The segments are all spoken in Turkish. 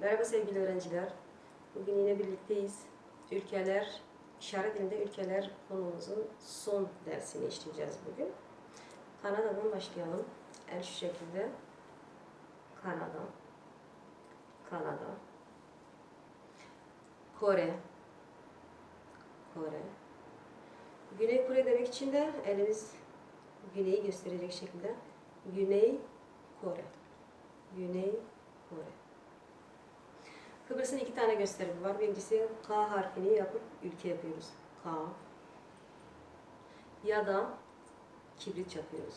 Merhaba sevgili öğrenciler. Bugün yine birlikteyiz. Ülkeler, işaret dilinde ülkeler konumuzun son dersini işleyeceğiz bugün. Kanada'dan başlayalım. En şu şekilde. Kanada. Kanada. Kore. Kore. Güney Kore demek için de elimiz güneyi gösterecek şekilde Güney Kore. Güney Kore. Kıbrıs'ın iki tane gösterimi var. Birincisi K harfini yapıp ülke yapıyoruz. K. Ya da kibrit yapıyoruz.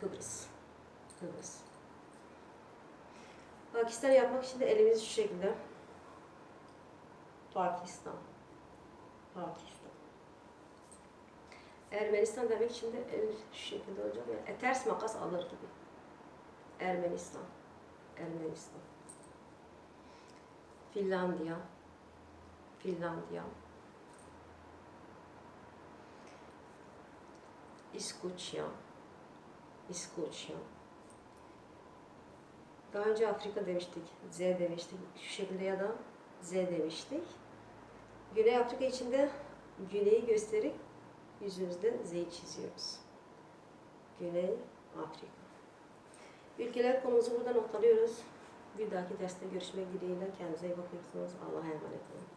Kıbrıs. Kıbrıs. Pakistan yapmak için de elimiz şu şekilde. Pakistan. Pakistan. Ermenistan demek için de el şu şekilde olacak. Yani e, ters makas alır gibi. Ermenistan. Ermenistan. Finlandiya. Finlandiya. İskoçya. İskoçya. Daha önce Afrika demiştik. Z demiştik. Şu şekilde ya da Z demiştik. Güney Afrika için de güneyi gösterip yüzümüzde Z çiziyoruz. Güney Afrika. Ülkeler konumuzu burada noktalıyoruz. Bir dahaki derste görüşmek dileğiyle kendinize iyi bakıyorsunuz. Allah'a emanet olun.